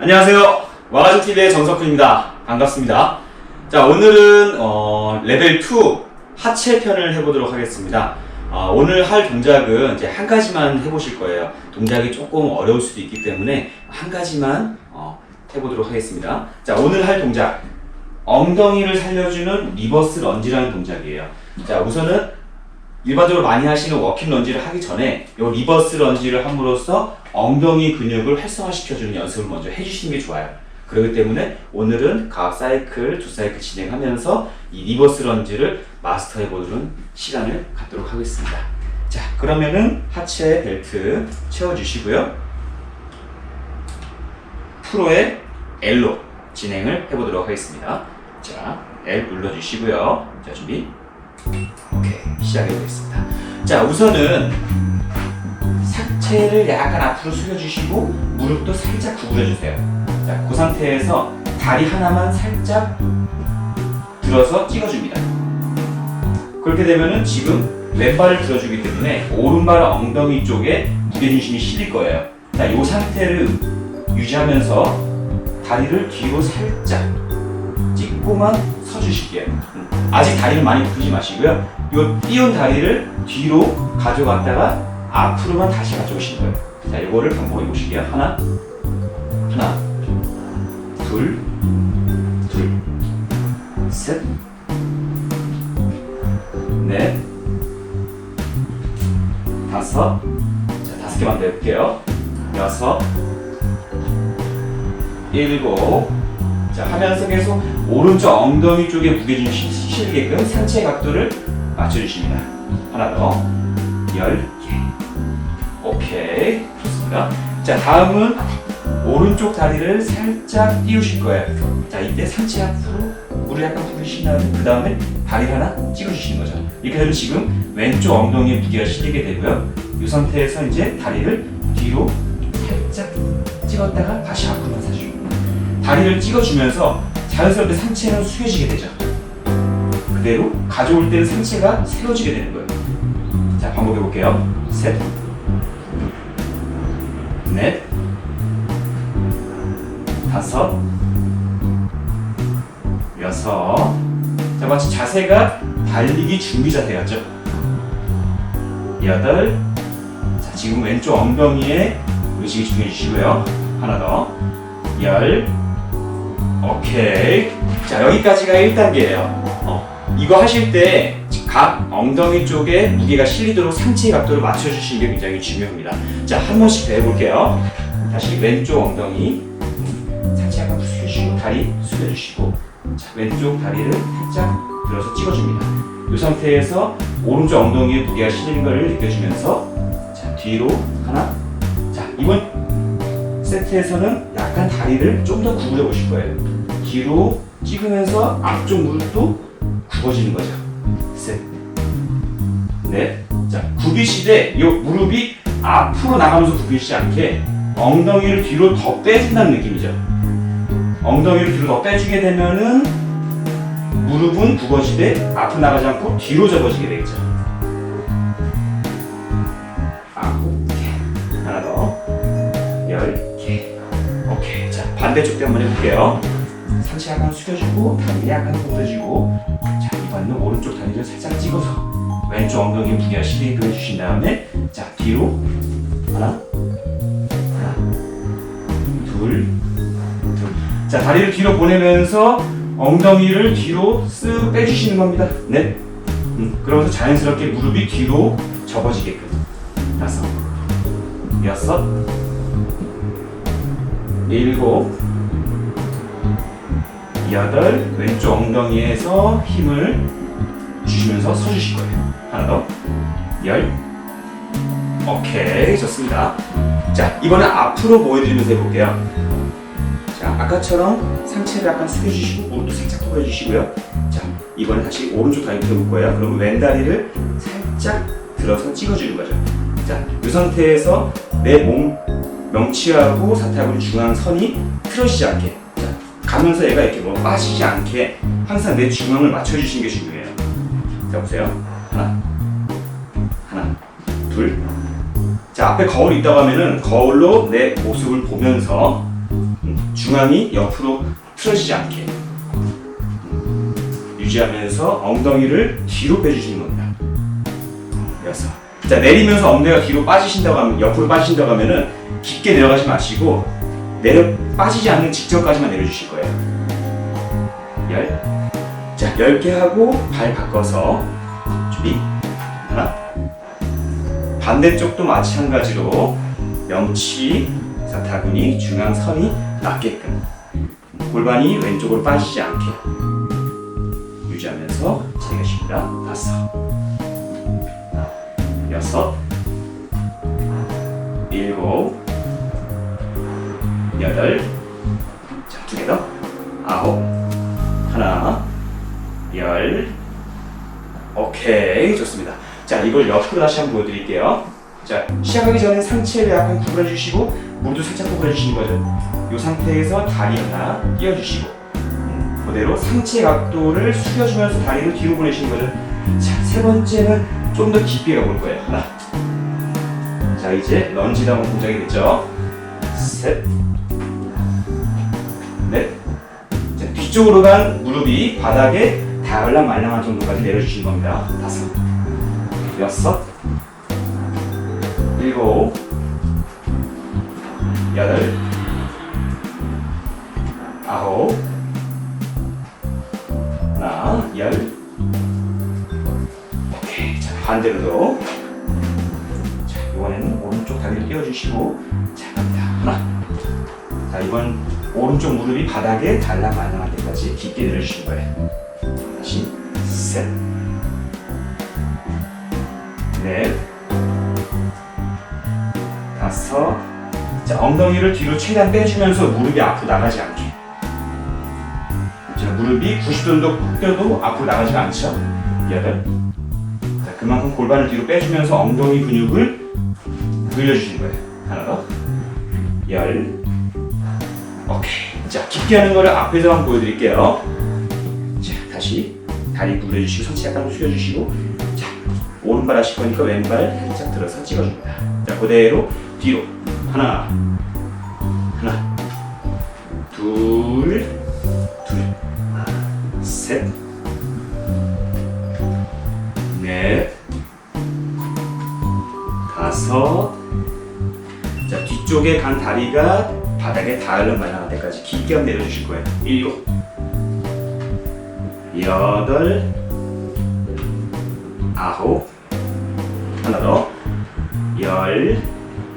안녕하세요. 와가족TV의 정석훈입니다. 반갑습니다. 자, 오늘은 어, 레벨 2 하체 편을 해보도록 하겠습니다. 어, 오늘 할 동작은 이제 한 가지만 해보실 거예요. 동작이 조금 어려울 수도 있기 때문에 한 가지만 어, 해보도록 하겠습니다. 자, 오늘 할 동작. 엉덩이를 살려주는 리버스 런지라는 동작이에요. 자, 우선은 일반적으로 많이 하시는 워킹 런지를 하기 전에 이 리버스 런지를 함으로써 엉덩이 근육을 활성화시켜주는 연습을 먼저 해주시는 게 좋아요. 그렇기 때문에 오늘은 각 사이클, 두 사이클 진행하면서 이 리버스 런지를 마스터해 보는 시간을 갖도록 하겠습니다. 자, 그러면은 하체 벨트 채워주시고요. 프로의 L로 진행을 해보도록 하겠습니다. 자, L 눌러주시고요. 자, 준비. 오케이 시작해 보겠습니다. 자 우선은 상체를 약간 앞으로 숙여주시고 무릎도 살짝 구부려 주세요. 자 그 상태에서 다리 하나만 살짝 들어서 찍어줍니다. 그렇게 되면은 지금 왼발을 들어주기 때문에 오른발 엉덩이 쪽에 무게 중심이 실릴 거예요. 자 이 상태를 유지하면서 다리를 뒤로 살짝 찍고만 서주실게요. 음. 아직 다리를 많이 굽히지 마시고요. 요 띄운 다리를 뒤로 가져갔다가 앞으로만 다시 가져오시는 거예요. 자, 요거를 반복해 보실게요. 하나, 하나, 둘, 둘, 셋, 넷, 다섯. 자, 다섯 개만 더 해볼게요. 여섯, 일곱. 자, 하면서 계속 오른쪽 엉덩이 쪽에 무게중심이 실리게끔 상체 각도를 맞춰주십니다. 하나 더. 열 개. 오케이. 좋습니다. 자, 다음은 오른쪽 다리를 살짝 띄우실 거예요. 자, 이때 상체 앞으로 물을 약간 부르신 다음에 그 다음에 다리 하나 찍어주시는 거죠. 이렇게 되면 지금 왼쪽 엉덩이에 무게가 실리게 되고요. 이 상태에서 이제 다리를 뒤로 살짝 찍었다가 다시 앞으로 사주고 다리를 찍어주면서 자연스럽게 상체는 숙여지게 되죠. 그대로 가져올 때는 상체가 세워지게 되는 거예요. 자, 반복해 볼게요. 셋, 넷, 다섯, 여섯. 자, 마치 자세가 달리기 준비 자세 같죠? 여덟. 자, 지금 왼쪽 엉덩이에 의식이 중요해 주시고요. 하나 더. 열. 오케이. 자, 여기까지가 1단계예요. 어, 이거 하실 때 각 엉덩이 쪽에 무게가 실리도록 상체 각도를 맞춰주시는 게 굉장히 중요합니다. 자, 한 번씩 더 해볼게요. 다시 왼쪽 엉덩이 상체 약간 숙여주시고 다리 숙여주시고 자, 왼쪽 다리를 살짝 들어서 찍어줍니다. 이 상태에서 오른쪽 엉덩이에 무게가 실리는 것을 느껴주면서 자, 뒤로 하나 자, 이번 세트에서는 약간 다리를 좀 더 구부려 보실 거예요. 뒤로 찍으면서 앞쪽 무릎도 굽어지는 거죠. 셋, 넷. 자, 굽이시되 이 무릎이 앞으로 나가면서 굽이시지 않게 엉덩이를 뒤로 더 빼준다는 느낌이죠. 엉덩이를 뒤로 더 빼주게 되면은 무릎은 굽어지되 앞으로 나가지 않고 뒤로 접어지게 되겠죠. 반대쪽도 한번 해볼게요. 상체 약간 숙여주고, 약간 굽어주고, 자, 이번에는 오른쪽 다리를 살짝 찍어서 왼쪽 엉덩이 무게가 실리게 해주신 다음에, 자, 뒤로 하나, 하나, 둘, 둘. 자, 다리를 뒤로 보내면서 엉덩이를 뒤로 쓱 빼주시는 겁니다. 넷. 음, 그러면서 자연스럽게 무릎이 뒤로 접어지게끔. 다섯, 여섯, 일곱, 여덟, 왼쪽 엉덩이에서 힘을 주시면서 서주실 거예요. 하나 더, 열, 오케이, 좋습니다. 자, 이번엔 앞으로 보여드리면서 해볼게요. 자, 아까처럼 상체를 약간 숙여주시고 무릎도 살짝 구부려주시고요. 자, 이번에 다시 오른쪽 다리 펴볼 거예요. 그럼 왼다리를 살짝 들어서 찍어주는 거죠. 자, 이 상태에서 내 몸 명치하고 사태하고 중앙선이 틀어지지 않게 자, 가면서 얘가 이렇게 뭐 빠지지 않게 항상 내 중앙을 맞춰주시는 게 중요해요. 자, 보세요. 하나, 하나, 둘. 자, 앞에 거울 있다고 하면은 거울로 내 모습을 보면서 음, 중앙이 옆으로 틀어지지 않게 유지하면서 엉덩이를 뒤로 빼주시는 겁니다. 여섯. 자 내리면서 엉덩이가 뒤로 빠지신다고 하면 옆으로 빠지신다고 하면은 깊게 내려가지 마시고 내려 빠지지 않는 직전까지만 내려주실 거예요. 열. 자, 열 개 하고 발 바꿔서 준비. 하나. 반대쪽도 마찬가지로 명치, 사타구니, 중앙선이 낮게끔 골반이 왼쪽으로 빠지지 않게 유지하면서 자리가 쉽니다. 다섯, 여섯, 일곱, 여덟, 자, 두 개 더, 아홉, 하나, 열, 오케이, 좋습니다. 자, 이걸 옆으로 다시 한번 보여드릴게요. 자, 시작하기 전에 상체를 약간 구부려 주시고, 무릎도 살짝 구부려 주시는 거죠. 이 상태에서 다리 하나 띄워주시고, 음, 그대로 상체 각도를 숙여주면서 다리를 뒤로 보내시는 거죠. 자, 세 번째는 좀 더 깊게 가볼 거예요. 하나. 자, 이제 런지 다운 동작이 됐죠. 셋, 넷. 자, 뒤쪽으로 간 무릎이 바닥에 닿을랑 말랑한 정도까지 내려주시는 겁니다. 다섯, 여섯, 일곱, 여덟, 아홉, 하나, 열. 오케이. 자, 반대로도. 자, 이번에는 오른쪽 다리를 띄워주시고, 자. 자, 이번 오른쪽 무릎이 바닥에 달랑 말랑할 때까지 깊게 내려주시는 거예요. 다시 셋, 넷, 다섯. 자, 엉덩이를 뒤로 최대한 빼주면서 무릎이 앞으로 나가지 않게. 자, 무릎이 90도도 굽혀도 앞으로 나가지가 않죠. 여덟. 자, 그만큼 골반을 뒤로 빼주면서 엉덩이 근육을 늘려주시는 거예요. 하나 더. 열. 오케이. 자, 깊게 하는 거를 앞에서 한번 보여드릴게요. 자, 다시 다리 구부려주시고 상체 약간 숙여주시고 자, 오른발 하실 거니까 왼발 살짝 들어서 찍어줍니다. 자, 그대로 뒤로 하나, 하나, 둘, 둘, 셋, 넷, 다섯. 자, 뒤쪽에 간 다리가 바닥에 닿으려 말랑할 때까지 깊게 한번 내려주실 거예요. 일곱, 여덟, 아홉, 하나 더, 열,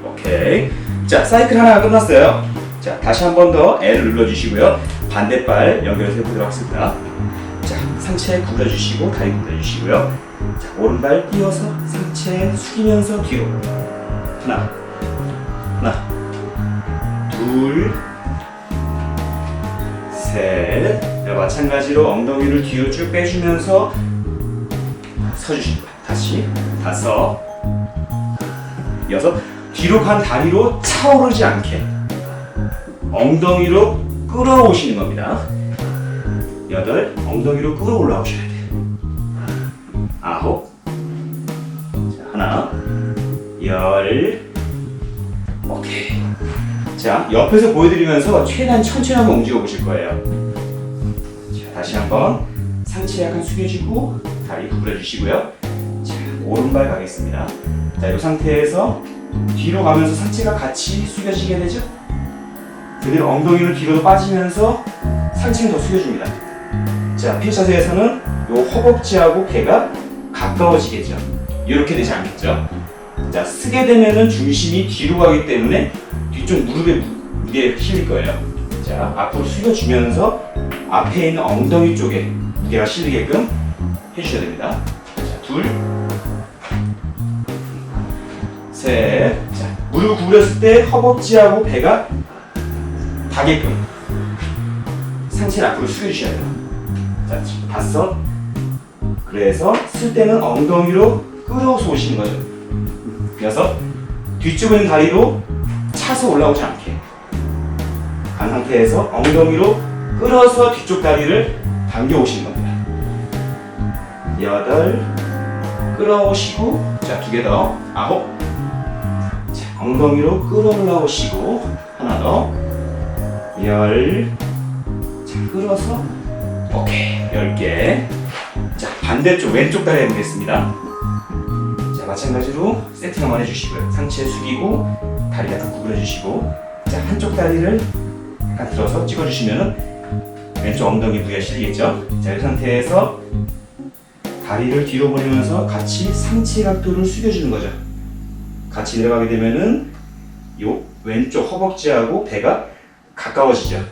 오케이. 자, 사이클 하나가 끝났어요. 자, 다시 한 번 더 L을 눌러주시고요. 반대발 연결해서 해보도록 하겠습니다. 자, 상체 구부려주시고, 다리 구부려주시고요. 자, 오른발 띄워서 상체 숙이면서 뒤로. 하나, 하나, 둘, 셋. 자, 마찬가지로 엉덩이를 뒤로 쭉 빼주면서 서주시는 거예요. 다시 다섯, 여섯. 뒤로 간 다리로 차오르지 않게 엉덩이로 끌어오시는 겁니다. 여덟. 엉덩이로 끌어올라오셔야 돼요. 아홉. 자, 하나, 열. 자, 옆에서 보여드리면서 최대한 천천히 한번 움직여 보실 거예요. 자, 다시 한번 상체 약간 숙여주고 다리 구부려 주시고요. 자, 오른발 가겠습니다. 자, 이 상태에서 뒤로 가면서 상체가 같이 숙여지게 되죠. 그대로 엉덩이를 뒤로 빠지면서 상체는 더 숙여줍니다. 자, 피 자세에서는 이 허벅지하고 배가 가까워지겠죠. 이렇게 되지 않겠죠. 자, 쓰게 되면은 중심이 뒤로 가기 때문에 뒤쪽 무릎에 무- 무게 실릴 거예요. 자, 앞으로 숙여주면서 앞에 있는 엉덩이 쪽에 무게가 실리게끔 해주셔야 됩니다. 자, 둘, 셋. 자, 무릎 구부렸을 때 허벅지하고 배가 닿게끔 상체를 앞으로 숙여주셔야 돼요. 자, 다섯. 그래서 쓸 때는 엉덩이로 끌어서 오시는 거죠. 여섯. 있는 다리로 차서 올라오지 않게. 간 상태에서 엉덩이로 끌어서 뒤쪽 다리를 당겨 오시는 겁니다. 여덟. 끌어오시고, 자, 두 개 더. 아홉. 자, 엉덩이로 끌어 올라오시고, 하나 더. 열. 자, 끌어서. 오케이. 열 개. 자, 반대쪽 왼쪽 다리 해보겠습니다. 자, 마찬가지로 세팅 한번 해주시고요. 상체 숙이고, 다리 약간 구부려주시고, 자, 한쪽 다리를 약간 들어서 찍어주시면은 왼쪽 엉덩이 부위가 실리겠죠? 자, 이 상태에서 다리를 뒤로 보내면서 같이 상체 각도를 숙여주는 거죠. 같이 내려가게 되면은 요 왼쪽 허벅지하고 배가 가까워지죠.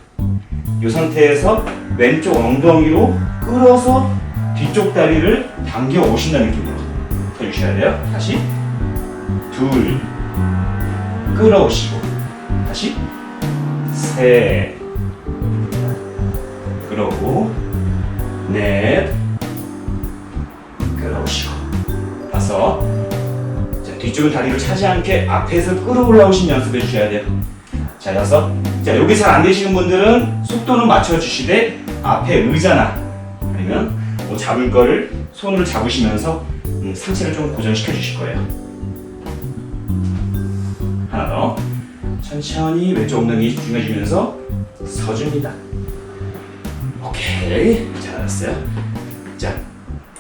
이 상태에서 왼쪽 엉덩이로 끌어서 뒤쪽 다리를 당겨 오신다는 느낌으로 해주셔야 돼요. 다시 둘 끌어오시고 다시 셋 끌어오고 넷 끌어오시고 다섯 자, 뒤쪽은 다리를 차지 않게 앞에서 끌어올라오신 연습해 주셔야 돼요. 자, 여섯. 자, 여기 잘 안 되시는 분들은 속도는 맞춰 주시되 앞에 의자나 아니면 뭐 잡을 거를 손으로 잡으시면서 음, 상체를 좀 고정시켜 주실 거예요. 하나 더. 천천히 왼쪽 엉덩이 중해주면서 서줍니다. 오케이. 잘했어요. 자,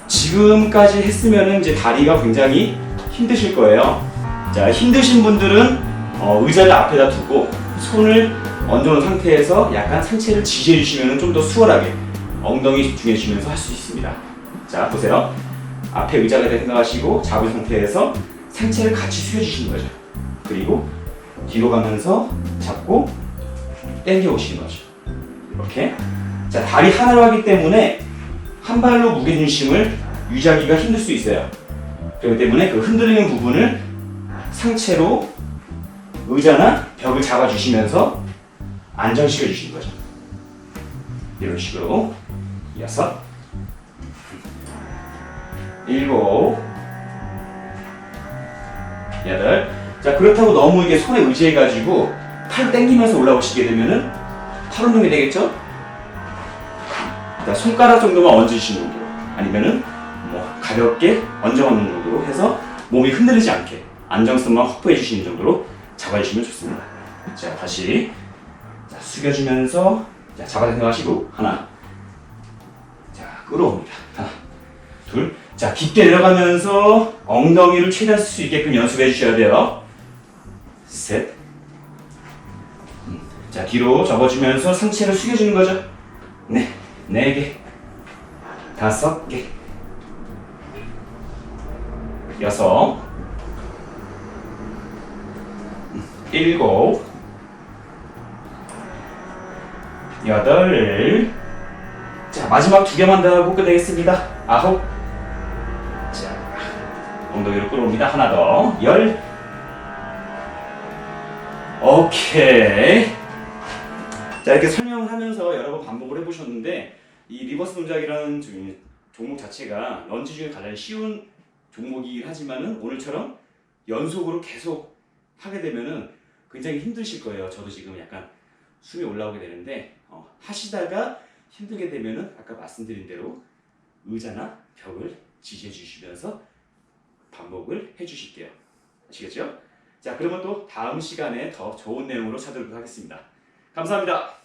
지금까지 했으면은 이제 다리가 굉장히 힘드실 거예요. 자, 힘드신 분들은 어, 의자를 앞에다 두고 손을 얹어놓은 상태에서 약간 상체를 지지해 주시면 좀 더 수월하게 엉덩이 집중해 주시면서 할 수 있습니다. 자, 보세요. 앞에 의자가 있다 생각하시고 잡은 상태에서 상체를 같이 수여 주시는 거죠. 그리고 뒤로 가면서 잡고 당겨 오시는 거죠. 이렇게. 자, 다리 하나로 하기 때문에 한 발로 무게 중심을 유지하기가 힘들 수 있어요. 그렇기 때문에 그 흔들리는 부분을 상체로 의자나 벽을 잡아주시면서 안정시켜 주시는 거죠. 이런 식으로 여섯, 일곱, 여덟. 자 그렇다고 너무 이게 손에 의지해가지고 팔 당기면서 올라오시게 되면은 팔 운동이 되겠죠? 자, 손가락 정도만 얹으시는 정도로 아니면은 뭐 가볍게 얹어 놓는 정도로 해서 몸이 흔들리지 않게 안정성만 확보해 주시는 정도로 잡아주시면 좋습니다. 자 다시 자, 숙여주면서 자, 잡아 생각하시고 하나 자 끌어옵니다. 하나 둘 자 깊게 내려가면서 엉덩이를 최대한 쓸 수 있게끔 연습해 주셔야 돼요. 셋 음, 자 뒤로 접어주면서 상체를 숙여주는 거죠. 네, 네 개, 다섯 개, 여섯, 음, 일곱, 여덟. 자 마지막 두 개만 더 하고 끝내겠습니다. 아홉. 자 엉덩이로 끌어옵니다. 하나 더. 열. 오케이. 자 이렇게 설명을 하면서 여러 번 반복을 해보셨는데 이 리버스 동작이라는 종- 종목 자체가 런지 중에 가장 쉬운 종목이긴 하지만은 오늘처럼 연속으로 계속 하게 되면은 굉장히 힘드실 거예요. 저도 지금 약간 숨이 올라오게 되는데 어, 하시다가 힘들게 되면은 아까 말씀드린 대로 의자나 벽을 지지해 주시면서 반복을 해 주실게요. 아시겠죠? 자 그러면 또 다음 시간에 더 좋은 내용으로 찾아오도록 하겠습니다. 감사합니다.